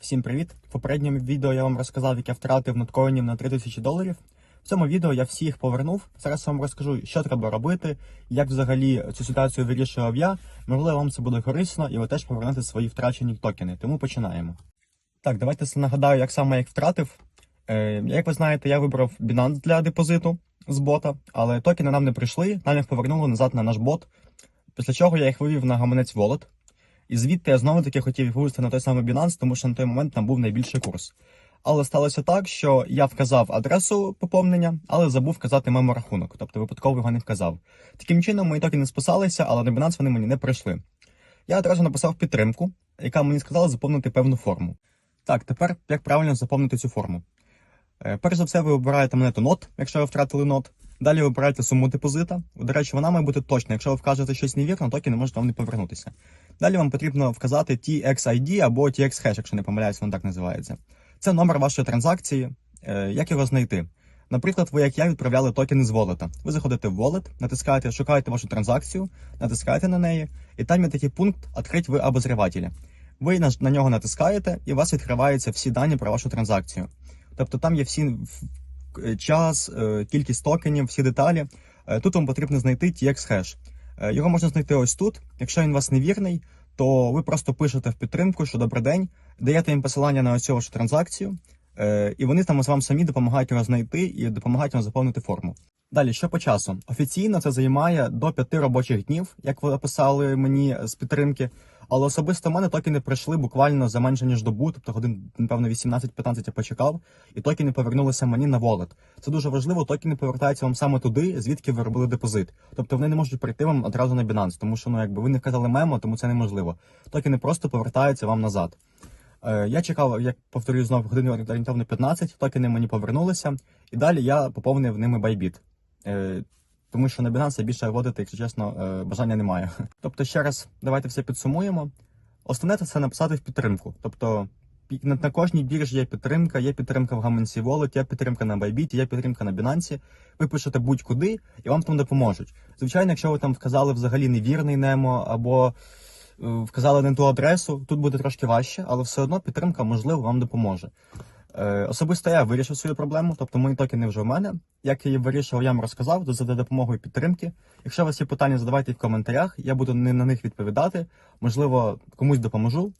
Всім привіт! В попередньому відео я вам розказав, як я втратив ноткоїнів на 3000 доларів. В цьому відео я всі їх повернув. Зараз вам розкажу, що треба робити, як взагалі цю ситуацію вирішував я. Можливо, вам це буде корисно, і ви теж повернете свої втрачені токени. Тому починаємо. Так, давайте нагадаю, як саме я їх втратив. Е, як ви знаєте, я вибрав Binance для депозиту з бота, але токени нам не прийшли, нам їх повернули назад на наш бот. Після чого я їх вивів на гаманець Wallet. І звідти я знову таки хотів вивести на той самий Binance, тому що на той момент там був найбільший курс. Але сталося так, що я вказав адресу поповнення, але забув вказати меморахунок, тобто випадково його не вказав. Таким чином, мої токени списалися, але на Binance вони мені не прийшли. Я одразу написав підтримку, яка мені сказала заповнити певну форму. Так, тепер як правильно заповнити цю форму? Е, Перш за все, ви обираєте монету NOT, якщо ви втратили NOT. Далі ви обираєте суму депозита. До речі, вона має бути точна. Якщо ви вкажете щось невірно, токи не можуть вам не повернутися. Далі вам потрібно вказати TXID або TX Hash, якщо не помиляюсь, воно так називається. Це номер вашої транзакції. Е, Як його знайти? Наприклад, ви, як я, відправляли токени з волета. Ви заходите в wallet, натискаєте, шукаєте вашу транзакцію, натискаєте на неї, і там є такий пункт «Открить ви обозрівателі». Ви на, нього натискаєте, і у вас відкриваються всі дані про вашу транзакцію. Тобто там є всі в- е, час, е, кількість токенів, всі деталі. Тут вам потрібно знайти TX Hash. Е, Його можна знайти ось тут. Якщо він вас невірний, то ви просто пишете в підтримку, що добрий день, даєте їм посилання на ось вашу транзакцію, е, і вони там з вам самі допомагають його знайти і допомагають вам заповнити форму. Далі, що по часу? Офіційно це займає до 5 робочих днів, як ви описали мені з підтримки. Але особисто в мене токени прийшли буквально за менше ніж добу, тобто годин, напевно, 18-15 я почекав, і токени повернулися мені на wallet. Це дуже важливо. Токени повертаються вам саме туди, звідки ви робили депозит. Тобто вони не можуть прийти вам одразу на Binance, тому що ну якби ви не вказали мемо, тому це неможливо. Токени просто повертаються вам назад. Е, я чекав, як повторюю знову годину орієнтовно 15, токени мені повернулися, і далі я поповнив ними Bybit. Тому що на Binance більше вводити, якщо чесно, е, бажання немає. Тобто, ще раз, давайте все підсумуємо. Основне це написати в підтримку. Тобто на, кожній біржі є підтримка, є підтримка в гаманці Wallet, є підтримка на Bybit, є підтримка на Binance. Ви пишете будь-куди і вам там допоможуть. Звичайно, якщо ви там вказали взагалі невірний немо або е, вказали не ту адресу, тут буде трошки важче, але все одно підтримка, можливо, вам допоможе. Е, особисто я вирішив свою проблему, тобто мої токени вже в мене. Як я її вирішив, я вам розказав за допомогою підтримки. Якщо у вас є питання, задавайте в коментарях. Я буду на них відповідати. Можливо, комусь допоможу.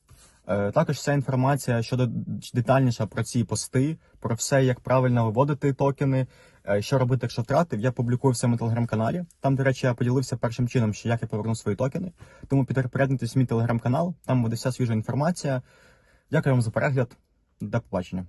Е, Також вся інформація щодо детальніша про ці пости, про все, як правильно виводити токени, е, що робити, якщо втратив, я публікую в моєму телеграм-каналі. Там, до речі, я поділився першим чином, що як я поверну свої токени. Тому в мій телеграм-канал, там буде вся свіжа інформація. Дякую вам за перегляд. До побачення.